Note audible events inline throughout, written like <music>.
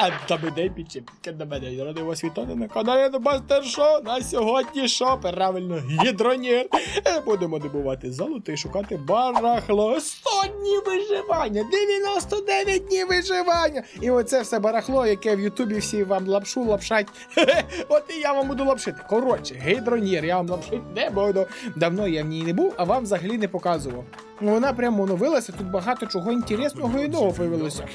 А підчепка на мене. Я радий вас вітати на каналі Дубастер Шоу. На сьогодні що? Правильно, гідронір. Е, Будемо добувати золото і шукати барахло. 100 днів виживання, 99 днів виживання. І оце все барахло, яке в Ютубі всі вам лапшу лапшать. <laughs> От і я вам буду лапшити. Коротше, гідронір, я вам лапшити не буду. Давно я в ній не був, а вам взагалі не показував. Ну, Вона прямо оновилася, тут багато чого інтересного і нового появилося.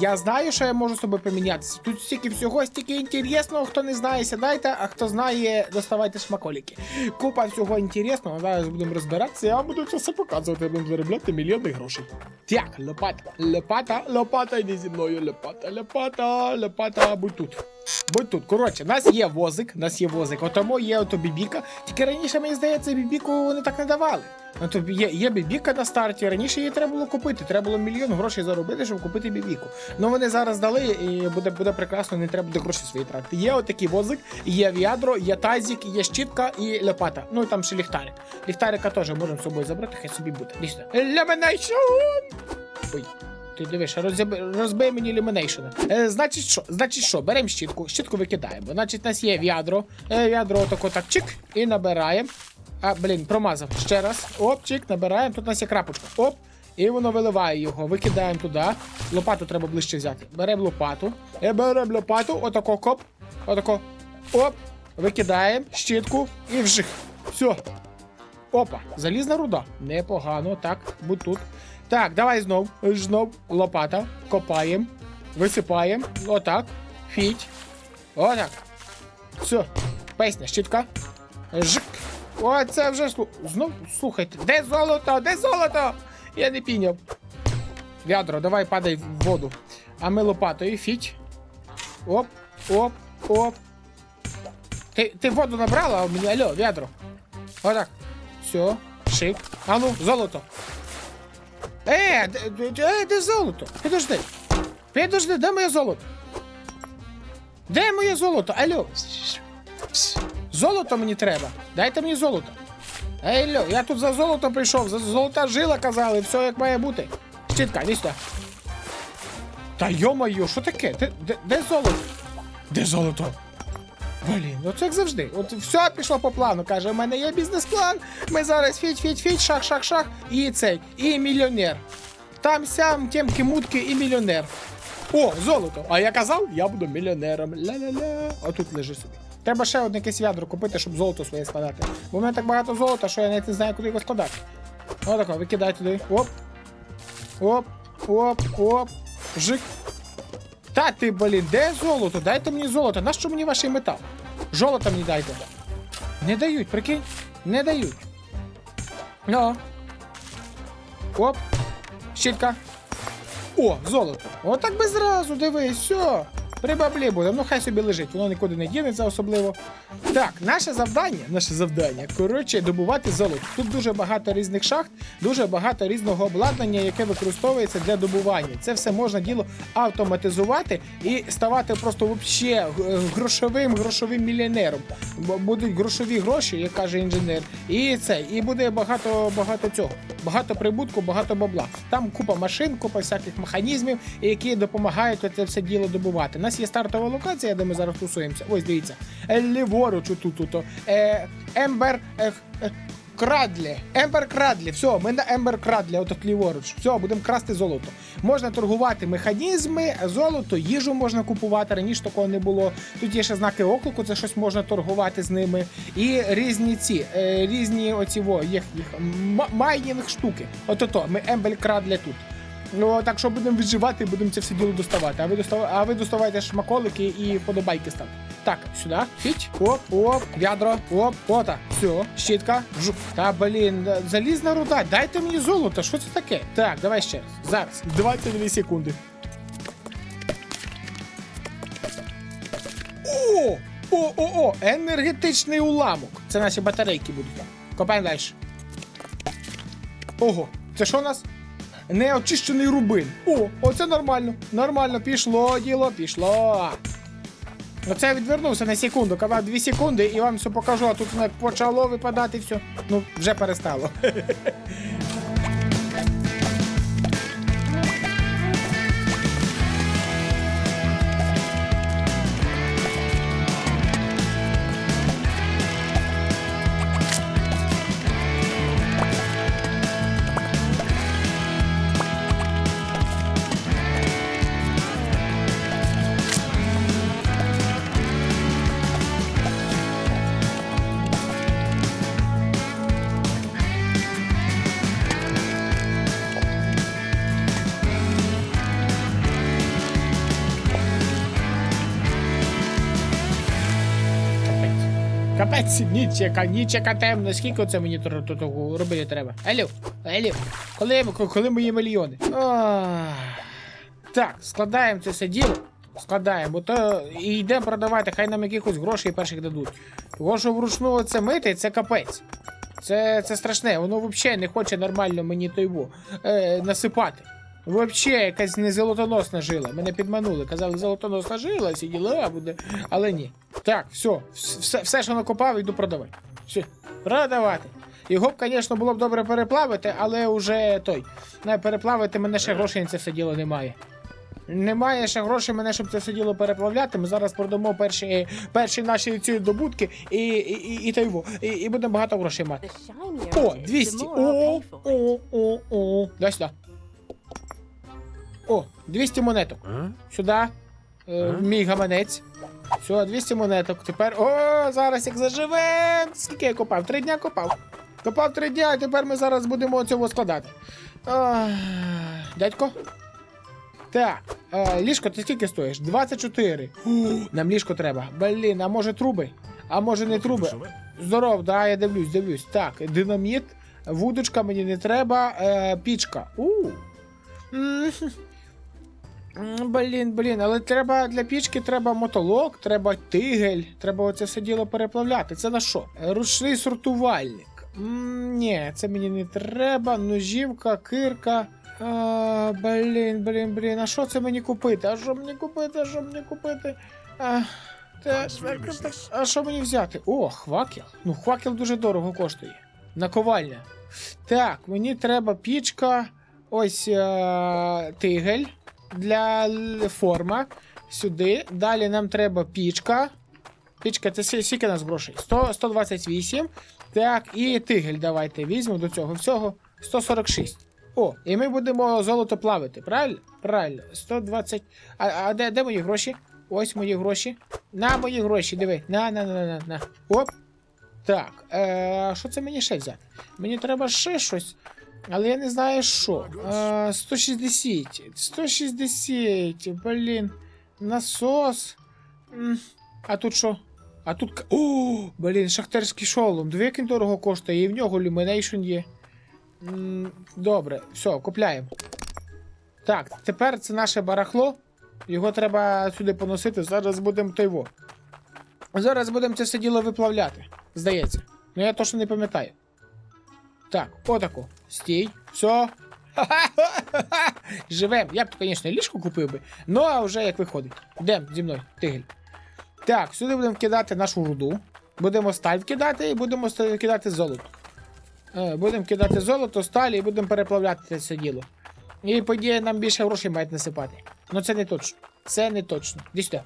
Я знаю, що я можу з собою помінятися. Тут стільки всього, стільки інтересного, хто не знає, сідайте, а хто знає, доставайте шмаколіки. Купа всього інтересного, зараз будемо розбиратися, я вам буду це все показувати, будемо заробляти мільйони грошей. Так, лопата, лопата, лопата, йди зі мною, лопата, лопата, лопата, будь тут. Будь тут. Коротше, нас є возик, нас є возик, отому є ото бібіка. Тільки раніше, мені здається, бібіку вони так не давали. Ну, то є, є бібіка на старті. Раніше її треба було купити. Треба було мільйон грошей заробити, щоб купити бібіку. Ну вони зараз дали, і буде, буде прекрасно, не треба буде гроші свої тратити. Є отакий возик, є в'ядро, є тазик, є щітка і лопата. Ну і там ще ліхтарик. Ліхтарика теж можемо з собою забрати, хай собі буде. Дійсно. Лемонейшн! Ой. Ти дивиш, розбий, розбий мені лімонейшн. Е, значить що? Значить що? Беремо щітку, щітку викидаємо. Значить, у нас є в'ядро. Е, в'ядро отако так чик і набираємо. А, блін, промазав. Ще раз. Оп, чик, набираємо. Тут у нас є крапочка. Оп. І воно виливає його. Викидаємо туди. Лопату треба ближче взяти. Беремо лопату. І беремо лопату. Отако коп. Отако. Оп. Викидаємо. Щітку і вжих. Все. Опа, залізна руда. Непогано, так, будь тут. Так, давай знов. Знов. Лопата. Копаємо. Висипаємо. Отак. Фіть. Отак. Все. Песня, щітка. Жик. О, вже. Знов слухайте. Де золото? Де золото? Я не піняв. Вядро, давай падай в воду. А ми лопатою фіть. Оп, оп, оп. Ти, ти воду набрала, а мені алло, вядро. Отак. Все, шик. А ну, золото. Е, де, де, де, де золото? Підожди. Підожди, де моє золото? Де моє золото? Алло. Золото мені треба. Дайте мені золото. Ей, льо, я тут за золото прийшов, за золота жила казали, все як має бути. Щітка, іди. Та йо-моє, що таке? Де, де, де золото? Де золото? Блін, ну це як завжди. От все пішло по плану. Каже, у мене є бізнес-план. Ми зараз фіть, фіть, фіть, шах, шах, шах. І цей, і мільйонер. Там сям, тємки, мутки і мільйонер. О, золото! А я казав, я буду мільйонером. Ля-ля-ля. А тут лежи собі. Треба ще одне якесь ядро купити, щоб золото своє складати. Бо в мене так багато золота, що я навіть не знаю, куди його складати. Отако, викидай туди. Оп. Оп, оп, оп. Жик. Та ти, блін, де золото? Дайте мені золото. Нащо мені ваш метал? Золото мені дайте. Не дають, прикинь? Не дають. Ну. Оп. Щітка. О, золото. Отак би зразу, дивись, все. При баблі буде, ну хай собі лежить, воно нікуди не дінеться особливо. Так, наше завдання, наше завдання, коротше, добувати золото. Тут дуже багато різних шахт, дуже багато різного обладнання, яке використовується для добування. Це все можна діло автоматизувати і ставати просто вообще грошовим грошовим мільйонером. Будуть грошові гроші, як каже інженер, і це, і буде багато багато цього. Багато прибутку, багато бабла. Там купа машин, купа всяких механізмів, які допомагають це все діло добувати. Нас є стартова локація, де ми зараз тусуємося. Ось дивіться. Ліворуч тут. Е, Ембер. Е, е, Крадлі, Ембер Крадлі, все, ми на Ембер Крадлі, отак ліворуч. Все, будемо красти золото. Можна торгувати механізми, золото, їжу можна купувати. Раніше такого не було. Тут є ще знаки оклику, це щось можна торгувати з ними. І різні ці, різні оці во, їх, їх майнінг штуки. От-ото, ми Ембер Крадлі тут. Ну, так що будемо відживати, будемо це все діло доставати. А ви достав... а ви доставайте шмаколики і вподобайки ставте. Так, сюди, фіть, оп, оп, ядро, оп, ота, все, щітка, жук. Та блін, залізна руда, дайте мені золото, що це таке? Так, давай ще раз. Зараз, 22 секунди. О! О, о, о! Енергетичний уламок. Це наші батарейки будуть. Копаємо далі. Ого, це що у нас? Неочищений рубин. О, оце нормально. Нормально, пішло діло, пішло. Оце я відвернувся на секунду, казав 2 секунди і вам все покажу, а тут почало випадати все. Ну, вже перестало. <laughs> Капець, ніч яка, ніч яка темна. Скільки це мені робити треба? Алло, алло, коли, коли мої мільйони? Так, складаємо це все діло. Складаємо, то і йдемо продавати, хай нам якихось грошей перших дадуть. Того, що вручну це мити, це капець. Це, це страшне, воно взагалі не хоче нормально мені той е, насипати. Взагалі, якась не золотоносна жила. Мене підманули. Казали, золотоносна жила, сиділа, буде. Але ні. Так, все, все, все що накопав, йду продавати. Все, продавати. Його б, звісно, було б добре переплавити, але вже той. Не переплавити мене ще грошей на це все діло немає. Немає ще грошей мене, щоб це все діло переплавляти. Ми зараз продамо перші, перші наші ці добутки і, і, і, і, та і, і будемо багато грошей мати. О, 200. the О, о, о, о. Дай сюди. О, 200 монеток. Сюди. Е, в мій гаманець. Все, 200 монеток. Тепер. О, зараз як заживем. Скільки я копав? Три дня копав. Копав три дня, а тепер ми зараз будемо цього складати. Дядько. Так, е, ліжко, ти скільки стоїш? 24. Нам ліжко треба. Блін, а може труби? А може не труби? Здоров, да, я дивлюсь, дивлюсь. Так, динаміт, вудочка мені не треба, е, пічка. У. Блін, блін, але треба для пічки треба мотолок, треба тигель, треба оце все діло переплавляти. Це на що? Ручний сортувальник. М, Ні, це мені не треба. Ножівка, кирка. А, блін, блін, блін. А що це мені купити? А що мені купити? А що мені купити? А, так, а що мені взяти? О, хвакел. Ну, хвакел дуже дорого коштує. Наковальня. Так, мені треба пічка. Ось е, тигель для форма. Сюди. Далі нам треба пічка. Пічка, це скільки нас грошей? 100, 128. Так, і тигель давайте візьмемо до цього всього. 146. О, і ми будемо золото плавити, правильно? Правильно. 120. А, а де, де мої гроші? Ось мої гроші. На мої гроші, диви. На, на, на, на, на. Оп. Так. Е, що це мені ще взяти? Мені треба ще щось. Але я не знаю що. Е, 160. 160. Блін. Насос. А тут що? А тут. О, блін, шахтерський шолом. Диви, як він дорого коштує, і в нього люмінейшн є. Добре, все, купляємо. Так, тепер це наше барахло. Його треба сюди поносити. Зараз будемо тойво. Зараз будемо це все діло виплавляти. Здається. Ну я точно не пам'ятаю. Так, отако. Стій. Все. <laughs> Живем. Я б, звісно, ліжко купив би. Ну, а вже як виходить. Йдемо зі мною, тигель. Так, сюди будемо кидати нашу руду. Будемо сталь кидати і будемо кидати золото. Е, Будемо кидати золото, сталь і будемо переплавляти це діло. І по ідеї нам більше грошей мають насипати. Ну це не точно. Це не точно. Сюди.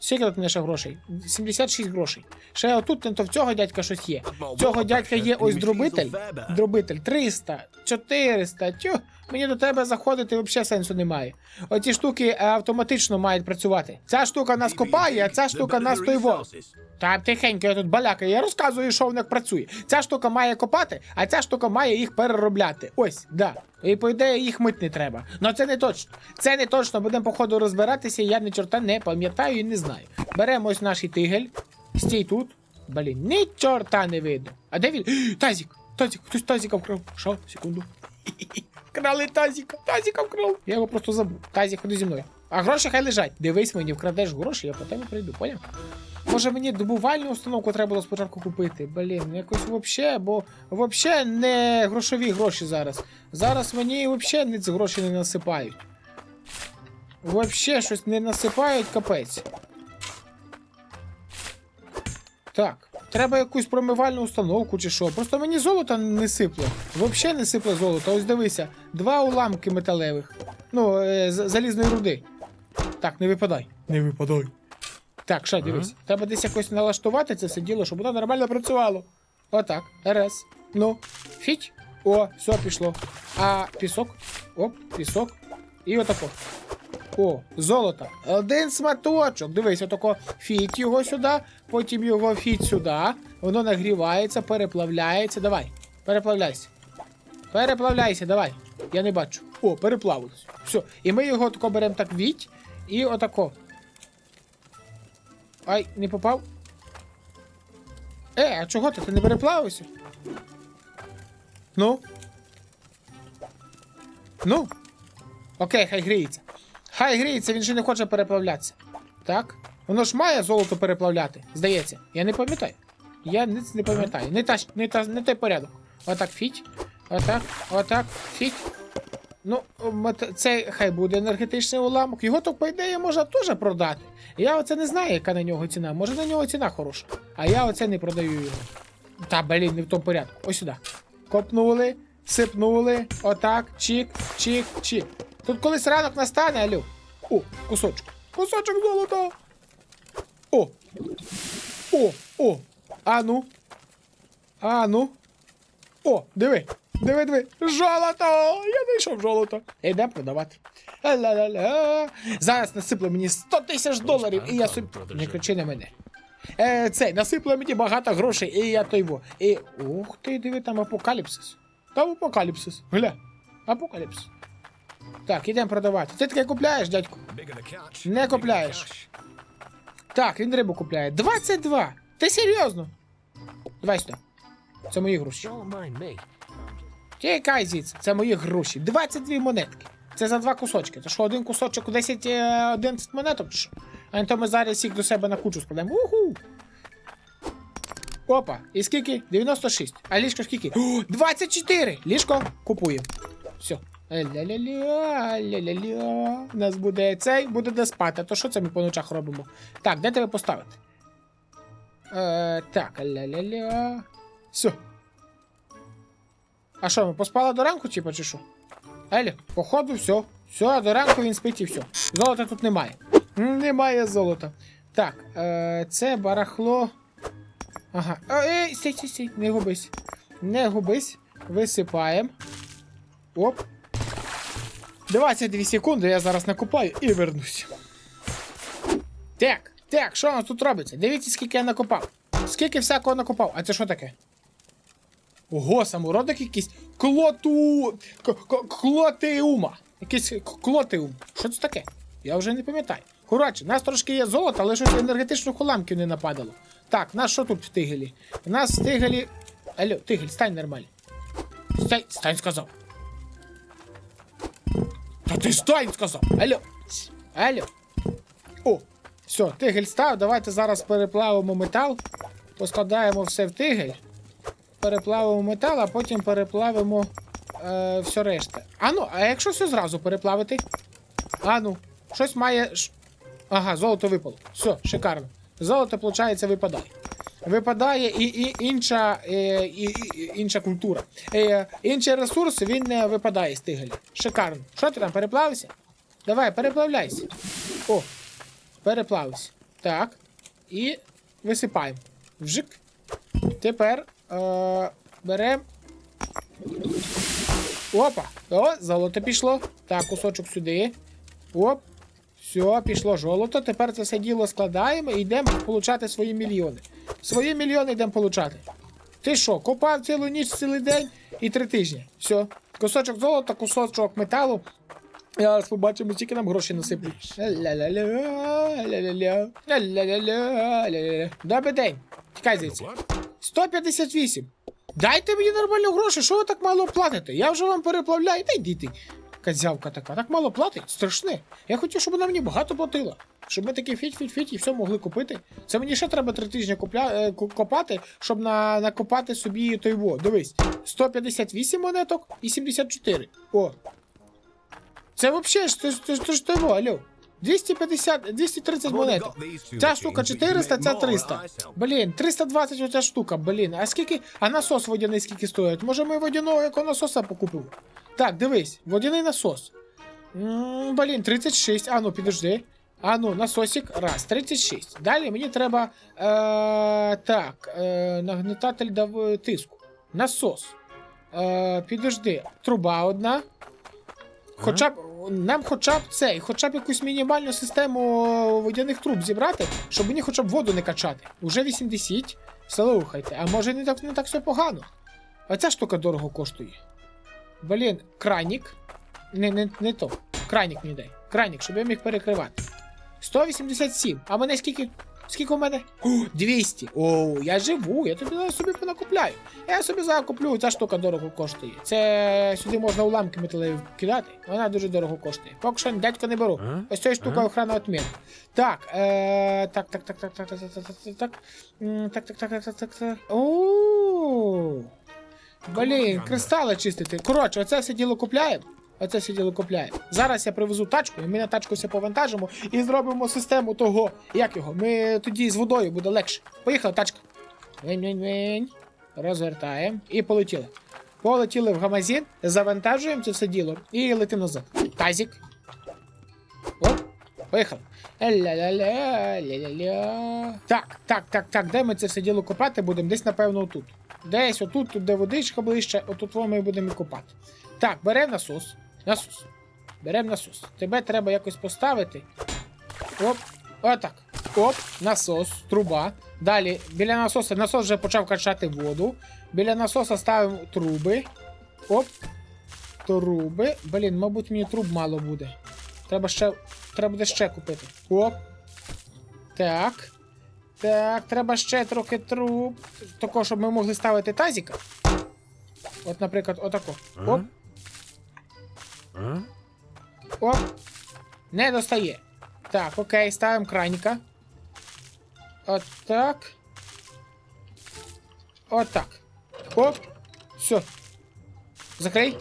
Скільки тут ще грошей? 76 грошей. Ще отут то в цього дядька щось є. В цього дядька є ось дробитель. Дробитель 300, 400. Тю, мені до тебе заходити взагалі сенсу немає. Оці штуки е, автоматично мають працювати. Ця штука нас копає, а ця штука нас той во. Та тихенько, я тут балякаю, я розказую, що воно як працює. Ця штука має копати, а ця штука має їх переробляти. Ось, да. І по ідеї їх мить не треба. Ну це не точно. Це не точно. Будемо по ходу розбиратися, я ні чорта не пам'ятаю і не знаю. Беремо ось наш тигель. Стій тут. Блін, ні чорта не видно. А де він? Тазік! Тазік, хтось тазіка вкрав. Що? Секунду. <laughs> Вкрали тазіка, тазіка вкрав. Я його просто забув. Тазік, ходи зі мною. А гроші хай лежать. Дивись мені, вкрадеш гроші, я по тебе прийду, поняв? Може мені добувальну установку треба було спочатку купити. Блін, якось вообще, бо вообще не грошові гроші зараз. Зараз мені вообще ні ці гроші не насипають. Вообще щось не насипають, капець. Так, треба якусь промивальну установку чи що. Просто мені золото не сипле. Вообще не сипле золото. Ось дивися, два уламки металевих. Ну, е, залізної руди. Так, не випадай. Не випадай. Так, ще дивись. Треба десь якось налаштувати це все діло, щоб воно нормально працювало. Отак. Раз. Ну. Фіть. О, все пішло. А пісок. Оп, пісок. І отако. О, золото. Один сматочок. Дивись, отако фіть його сюди, потім його фіть сюди. Воно нагрівається, переплавляється. Давай. Переплавляйся. Переплавляйся, давай. Я не бачу. О, переплавилось. Все. І ми його тако беремо так віть. І отако. Ай, не попав. Е, а чого ти? Ти не переплавився? Ну? Ну? Окей, хай гріється. Хай гріється, він же не хоче переплавлятися. Так? Воно ж має золото переплавляти, здається. Я не пам'ятаю. Я не, не пам'ятаю. Не, та, не, та, не той порядок. Отак фіть. Отак, отак, фіть. Ну, це хай буде енергетичний уламок. Його то, по ідеї, можна теж продати. Я оце не знаю, яка на нього ціна. Може на нього ціна хороша. А я оце не продаю його. Та, блін, не в тому порядку. Ось сюди. Копнули, сипнули, отак, чик, чик, чик. Тут колись ранок настане, алю. О, кусочок. Кусочок золота. О. О, о. А ну. А ну. О, диви. Диви, диви. Золото! Я знайшов золото. Йдемо продавати. Ла-ла-ла. Зараз насипле мені 100 тисяч доларів, і я собі. Не кричи на мене. Е, цей, насипле мені багато грошей, і я той во. І. Ух ти, диви, там апокаліпсис. Там апокаліпсис. Гля. Апокаліпсис. Так, ідемо продавати. Ти таке купляєш, дядько? Не купляєш. Так, він рибу купляє. 22! Ти серйозно? Давай сюди. Це мої гроші. Тікай звідси, це мої гроші. 22 монетки. Це за два кусочки. То що один кусочок у 10 е, 11 монеток? чи що? А не то ми зараз їх до себе на кучу складемо. Уху! Опа, і скільки? 96. А ліжко скільки? О, 24! Ліжко купуємо. Все. Ля-ля-ля, ля-ля-ля. У нас буде цей, буде де спати. То що це ми по ночах робимо? Так, де тебе поставити? Е, так, ля-ля-ля. Все. А що, ми поспали до ранку, типа, чи що? Елі, походу, все. Все, до ранку він спить і все. Золота тут немає. Немає золота. Так, е, це барахло. Ага. Ей, стій, стій, стій, не губись. Не губись. Висипаємо. Оп. 22 секунди, я зараз накопаю і вернусь. Так, так, що у нас тут робиться? Дивіться, скільки я накопав. Скільки всякого накопав. А це що таке? Ого, самородок якийсь. Клоту. Клотеума. Якийсь клотеум. Що це таке? Я вже не пам'ятаю. Коротше, у нас трошки є золото, але щось енергетичних уламків не нападало. Так, у нас що тут в тигелі? У нас в тигелі. Алло, тигель, стань нормально. Стань, стань, сказав. Та ти стань, сказав. Алло. Алло. О, все, тигель став. Давайте зараз переплавимо метал. Поскладаємо все в тигель переплавимо метал, а потім переплавимо е, все решта. А ну, а якщо все зразу переплавити? А ну, щось має. Ага, золото випало. Все, шикарно. Золото, виходить, випадає. Випадає і, і інша, е, і, і, інша культура. Е, інший ресурс він не випадає з тигелі. Шикарно. Що ти там переплавився? Давай, переплавляйся. О, переплавився. Так. І висипаємо. Вжик. Тепер е, беремо. Опа! О, золото пішло. Так, кусочок сюди. Оп. Все, пішло золото. Тепер це все діло складаємо і йдемо получати свої мільйони. Свої мільйони йдемо получати. Ти що, копав цілу ніч, цілий день і три тижні. Все. Кусочок золота, кусочок металу. Зараз побачимо, скільки нам грошей насиплють. Добрий день. Тікай звідси. 158. Дайте мені нормально гроші, що ви так мало платите? Я вже вам переплавляю, та йди Казявка така, так мало платить? Страшне. Я хотів, щоб вона мені багато платила. Щоб ми такі фіть-фіть-фіть і все могли купити. Це мені ще треба три тижні купля... е, копати, щоб на... накопати собі той во. Дивись, 158 монеток і 74. О. Це взагалі ж це, це, це во, алло. 250, 230 монеток. Ця штука 400, ця 300. Блін, 320 оця штука, блін. А скільки. А насос водяний скільки стоїть? Може ми водяного насоса покупимо? Так, дивись, водяний насос. М, Блін, 36. А ну, підожди. А ну, насосик. Раз, 36. Далі мені треба. Е, так, е, нагнетатель дав тиску. Насос. Е, підожди. Труба одна. Хоча б нам хоча б цей, хоча б якусь мінімальну систему водяних труб зібрати, щоб мені хоча б воду не качати. Уже 80. Слухайте, а може не так не так все погано. А ця штука дорого коштує. Блін, кранік. Не, не, не то. Кранік мені дай. Кранік, щоб я міг перекривати. 187. А мене скільки? Скільки у мене? О, 200. О, я живу, я тобі собі понакупляю. Я собі зараз куплю, ця штука дорого коштує. Це сюди можна уламки металеві кидати, вона дуже дорого коштує. Поки що дядька не беру. Ось цієї штука охрана отмін. Так, е, так, так, так, так, так, так, так, так, так, так, М, так, так, так, так, так, так, так. О, Блін, кристали чистити. Коротше, оце все діло купляємо. Оце все діло купляємо. Зараз я привезу тачку, і ми на тачку все повантажимо і зробимо систему того. Як його? Ми тоді з водою буде легше. Поїхала тачка. Вень-вень-вень. Розвертаємо і полетіли. Полетіли в гамазин, завантажуємо це все діло і летимо назад. Тазік. Оп, поїхали. Ля-ля-ля, ля-ля-ля. Так, так, так, так. Де ми це все діло копати будемо? Десь, напевно, отут. Десь отут, тут, де водичка ближче, отут ми будемо і копати. Так, беремо насос. Насос. Беремо насос. Тебе треба якось поставити. Оп. Отак. Оп, насос, труба. Далі, біля насоса, насос вже почав качати воду. Біля насоса ставимо труби. Оп. Труби. Блін, мабуть, мені труб мало буде. Треба ще. Треба буде ще купити. Оп. Так. Так, треба ще трохи труб. Тако, щоб ми могли ставити тазіка. От, наприклад, отако. Оп? Оп. Не достає. Так, окей, ставимо краніка. От так. От так. Оп. Все. Закрий.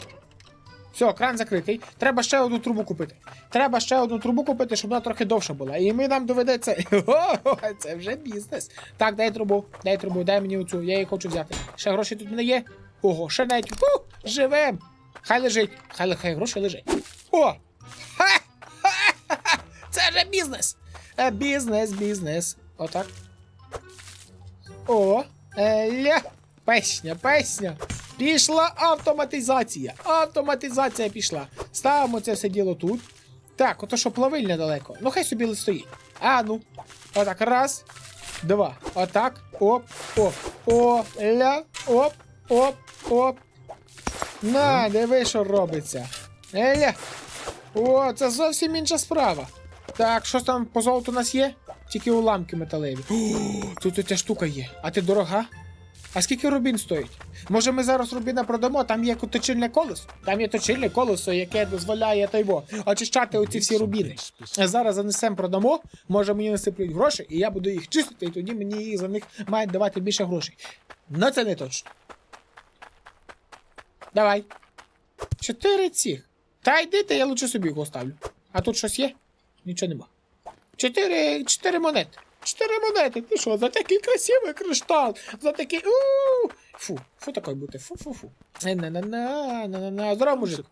Все, кран закритий. Треба ще одну трубу купити. Треба ще одну трубу купити, щоб вона трохи довша була. І ми нам доведеться. <laughs> О, це вже бізнес. Так, дай трубу, дай трубу, дай мені оцю, я її хочу взяти. Ще гроші тут мене є. Ого, ще навіть. Фу, живем. Хай лежить. Хай, хай гроші лежить. О! Ха! Це вже бізнес. Е, Бізнес, бізнес. Отак. О, е, ля. Песня, песня. Пішла автоматизація. Автоматизація пішла. Ставимо це все діло тут. Так, ото що плавиль недалеко. Ну хай собі стоїть. А ну. Отак. Раз, два. Отак. Оп, оп. О, ля. Оп, оп, оп. На, диви, що робиться. Еля. О, це зовсім інша справа. Так, що там по золоту у нас є? Тільки уламки металеві. О, тут ця штука є. А ти дорога? А скільки рубін стоїть? Може ми зараз рубіна продамо, там є точильне колесо. Там є точильне колесо, яке дозволяє тайво очищати оці всі рубіни. Зараз занесемо продамо, може мені насиплють гроші, і я буду їх чистити, і тоді мені за них мають давати більше грошей. Ну це не точно. Давай. Чотири цих. Та йди, та я лучше собі його ставлю. А тут щось є? Нічого нема. Чотири, чотири монети. Чотири монети. Ти що, за такий красивий криштал, за такий. у Фу, фу такой бути. Фу-фу-фу. На-на-на, на-на-на. Здорово, мужик.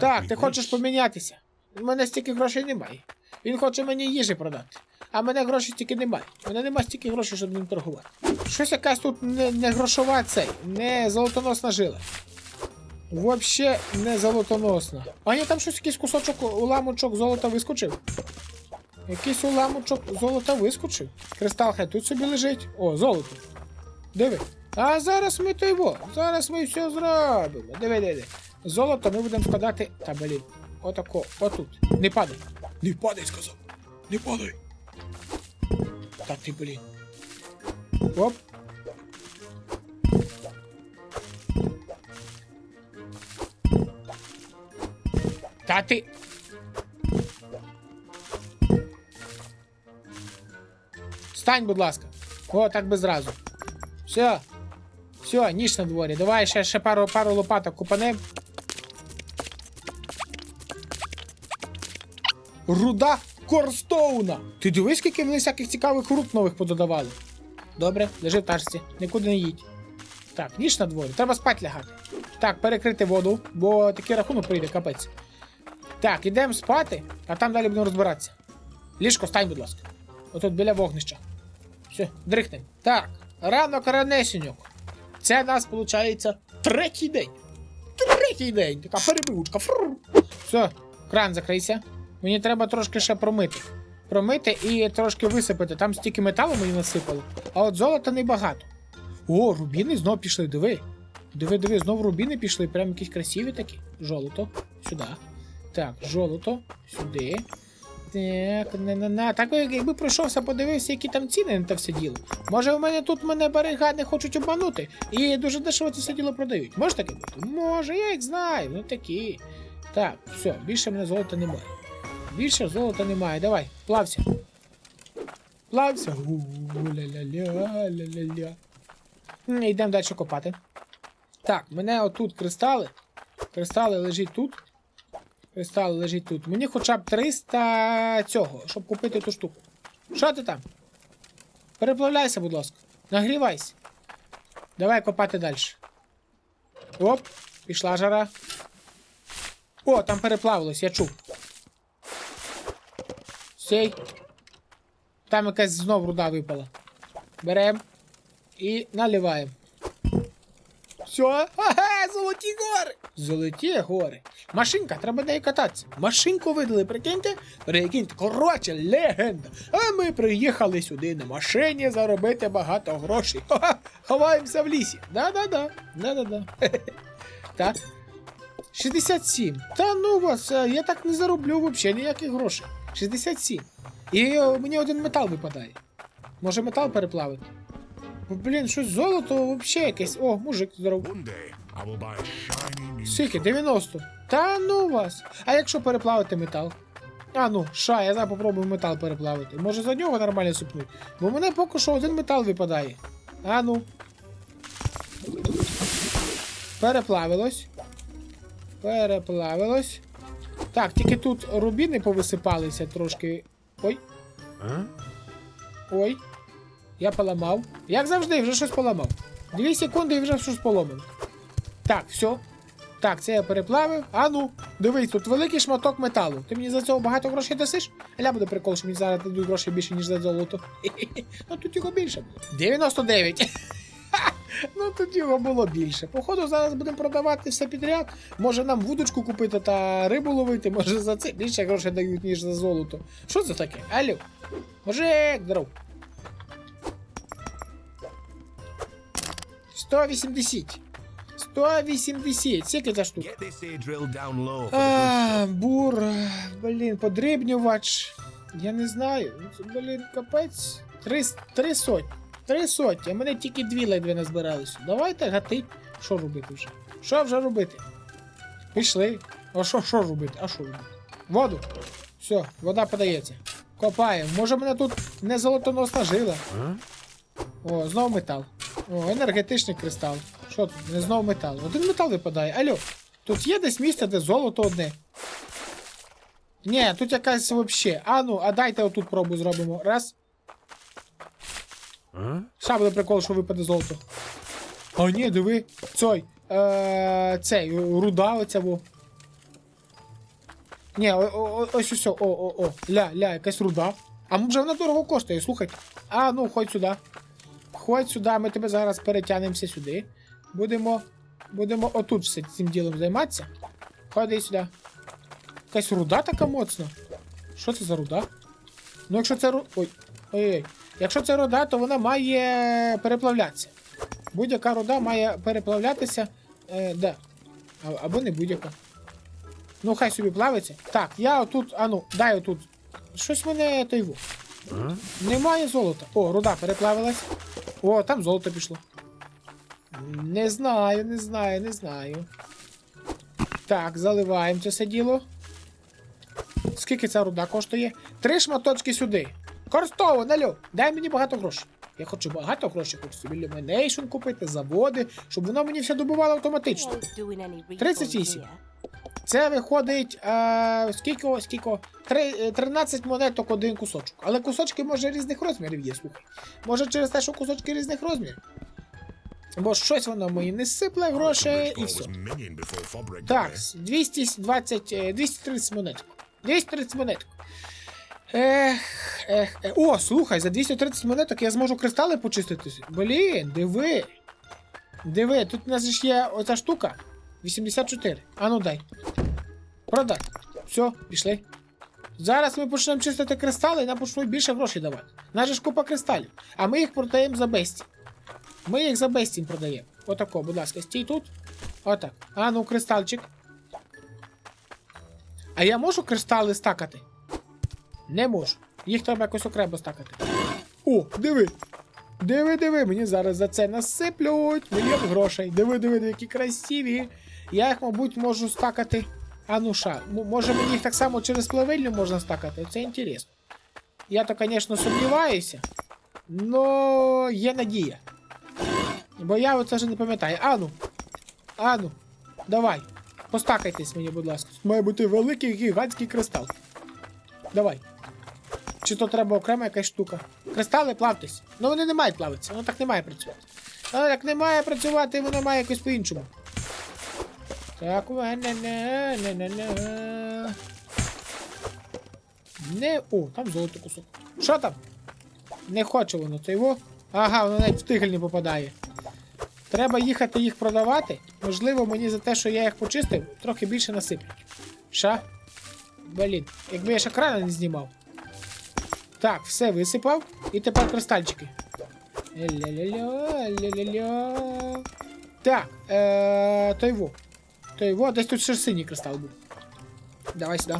Так, ти хочеш помінятися? У мене стільки грошей немає. Він хоче мені їжі продати. А в мене грошей стільки немає. У мене немає стільки грошей, щоб ним торгувати. Щось якась тут не, не грошова цей, не золотоносна жила. Вообще не золотоносна. А ні, там щось якийсь кусочок уламочок золота вискочив. Якийсь уламочок золота вискочив. Кристал хай тут собі лежить. О, золото. Диви. А зараз ми то його. Зараз ми все зробимо. Диви, диви. Золото ми будемо складати. Та блін. Отако, отут. Не падай. Не падай, сказав. Не падай. Так ти, блін. Оп. Та. Стань, будь ласка. О, так би зразу. Все. Все, ніч на дворі. Давай ще, ще пару, пару лопаток купанем. Руда Корстоуна! Ти дивись, скільки вони всяких цікавих рук нових пододавали. Добре, лежи в тачці, нікуди не їдь. Так, ніч на дворі, треба спать лягати. Так, перекрити воду, бо такий рахунок прийде, капець. Так, ідемо спати, а там далі будемо розбиратися. Ліжко, стань, будь ласка. Отут біля вогнища. Все, дрихнем. Так, ранок ранесеньок. Це у нас, виходить, третій день. Третій день. Така перебивочка. Фррр. Все, кран закрийся. Мені треба трошки ще промити. Промити і трошки висипати. Там стільки металу мені насипало, а от золота небагато. О, рубіни знов пішли, диви. Диви, диви, знов рубіни пішли, прям якісь красиві такі. Жолото. Сюди. Так, жолото, сюди. Так, на на на Так якби пройшовся, подивився, які там ціни на те все діло. Може, в мене тут мене берега не хочуть обманути і дуже дешево це все діло продають. Може таке бути? Може, я їх знаю, ну такі. Так, все, більше в мене золота немає. Більше золота немає. Давай, плався. Плався. У-ля-ля-ля-ля-ля-ля. Йдемо далі копати. Так, мене отут кристали. Кристали лежить тут. Кристал лежить тут. Мені хоча б 300 цього, щоб купити ту штуку. Що ти там? Переплавляйся, будь ласка. Нагрівайся. Давай копати далі. Оп, пішла жара. О, там переплавилось, я чув. Сей. Там якась знов руда випала. Берем і наливаємо. Все, ага, золоті гори! Золоті гори. Машинка, треба нею кататися. Машинку видали, прикиньте? Прикиньте, коротше, легенда. А ми приїхали сюди на машині заробити багато грошей. Ха-ха, ховаємося в лісі. Да-да-да. Да-да-да. <laughs> Так. 67. Та ну вас, е, я так не зароблю взагалі ніяких грошей. 67. І е, мені один метал випадає. Може метал переплавити? Бо, Блін, щось золото взагалі якесь. О, мужик, здоров. Скільки? 90. Та ну вас. А якщо переплавити метал? А ну, ша, я зараз попробую метал переплавити. Може за нього нормально сипнуть. Бо мене поки що один метал випадає. А ну. Переплавилось. Переплавилось. Так, тільки тут рубіни повисипалися трошки. Ой, ой. Я поламав. Як завжди, вже щось поламав. Дві секунди і вже щось поломано. Так, все. Так, це я переплавив. А ну, дивись, тут великий шматок металу. Ти мені за цього багато грошей дасиш? Ля буде прикол, що мені зараз дадуть грошей більше, ніж за золото. <laughs> Ну тут його більше було. 99. <laughs> Ну тут його було більше. Походу, зараз будемо продавати все підряд. Може нам вудочку купити та рибу ловити, може за це більше грошей дають, ніж за золото. Що це таке? Алло? Мужик, здоров. 180. 180. Скільки the good А, бур, блін, подрібнювач. Я не знаю. Це, Блін, капець. Три, три сотні. Три сотні, а мене тільки дві ледве назбиралися. Давайте гати. Що робити вже? Що вже робити? Пішли. А що, що робити? А що робити? Воду. Все, вода подається. Копаємо. Може мене тут не золотоносна жила. О, знову метал. О, енергетичний кристал. Що тут? Не знову метал. Один метал випадає. Алло, тут є десь місце, де золото одне. Ні, тут якась вообще. А ну, а дайте отут пробу зробимо. Раз. Ще буде прикол, що випаде золото. А ні, диви. Цой. Е, цей, руда оця во. Ні, ось ось, о, о, о, ля, ля, якась руда. А може вона дорого коштує, слухайте. А, ну, ходь сюди. Ходь сюди, ми тебе зараз перетягнемося сюди. Будемо. Будемо отут все цим ділом займатися. Ходи сюди. Якась руда така моцна. Що це за руда? Ну, якщо це руда. Ой. Ой-ой. Якщо це руда, то вона має переплавлятися. Будь-яка руда має переплавлятися. Е, де? А, або не будь-яка. Ну, хай собі плавиться. Так, я отут, а ну, дай отут. Щось мене. Huh? Немає золота. О, руда переплавилась. О, там золото пішло. Не знаю, не знаю, не знаю. Так, заливаємо це все діло. Скільки ця руда коштує? Три шматочки сюди. Корстово, налю, дай мені багато грошей. Я хочу багато грошей, хочу собі лімінейшн купити, заводи, щоб воно мені все добувало автоматично. 38. Це виходить. Е, скільки, скільки? о? Три, е, 13 монеток один кусочок. Але кусочки може різних розмірів є, слухай. Може через те, що кусочки різних розмірів. Бо щось воно мені не сипле грошей і все. Так, 220, е, 230 монеток. 230 монеток. Ех, ех, ех. О, слухай, за 230 монеток я зможу кристали почистити. Блін, диви. Диви, тут у нас ж є оця штука. 84. А ну дай. Продай. Все, пішли. Зараз ми почнемо чистити кристали і нам почнуть більше грошей давати. Же ж купа кристалів. А ми їх продаємо за безцінь. Ми їх за безцінь продаємо. Отако, будь ласка, стій тут. Отак. А ну, кристалчик. А я можу кристали стакати? Не можу. Їх треба якось окремо стакати. О, диви. Диви, диви, мені зараз за це насиплють мільйон грошей. Диви, диви, диви, які красиві. Я їх, мабуть, можу стакати. А ну ша, може мені їх так само через плавильню можна стакати? Це інтересно. Я то, звісно, сумніваюся. Но є надія. Бо я оце вже не пам'ятаю. Ану. Ану. Давай. Постакайтесь мені, будь ласка. Має бути великий гігантський кристал. Давай. Чи то треба окрема якась штука? Кристали плавтесь. Ну вони не мають плавитися, воно так не має працювати. Воно так не має працювати, воно має якось по-іншому. У мене не. О, там золотий кусок. Що там? Не хоче воно це його. Ага, воно навіть в тигель не попадає. Треба їхати їх продавати. Можливо, мені за те, що я їх почистив, трохи більше насиплють. Ша? Блін, якби я ще крана не знімав. Так, все висипав. І тепер кристальчики. Ля-ля-ля, ля-ля-ля. Так, е, той во. Той во, десь тут ще синій кристал був. Давай сюди.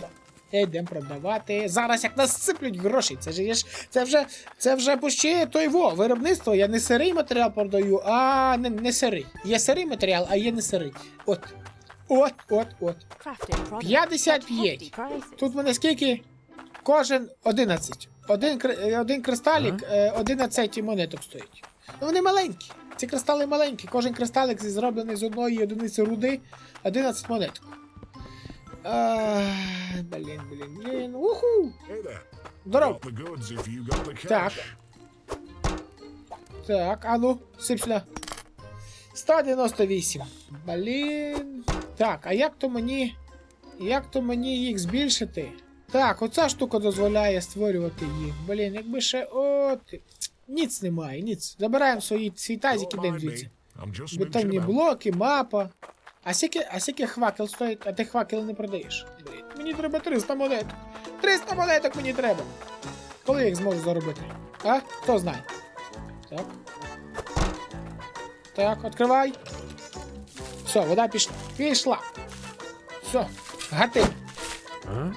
Йдемо продавати. Зараз як насиплють гроші. Це ж є ж. Це вже. Це вже почти той во. Виробництво. Я не сирий матеріал продаю, а не, не сирий. Є сирий матеріал, а є не сирий. От. От, от, от. 55. Тут мене скільки? Кожен 11. Один, е, один кристалік е, 11 монеток стоїть. Ну вони маленькі. Ці кристали маленькі. Кожен кристалик зроблений з одної одиниці руди 11 монеток. А, блін, блін, блін. Уху! Здоров! Так. Так, а ну, сип сюди. 198. Блін. Так, а як то мені. Як то мені їх збільшити? Так, оця штука дозволяє створювати їх. Блін, якби ще. От. Ніц немає, ніц. Забираємо свої свій тазик і йдемо звідси. Бетонні блоки, мапа. А скільки, а скільки хвакел стоїть, а ти хвакел не продаєш? Блін, мені треба 300 монеток. 300 монеток мені треба. Коли я їх зможу заробити? А? Хто знає? Так. Так, відкривай. Все, вода пішла. Пішла. Все, гати. Huh?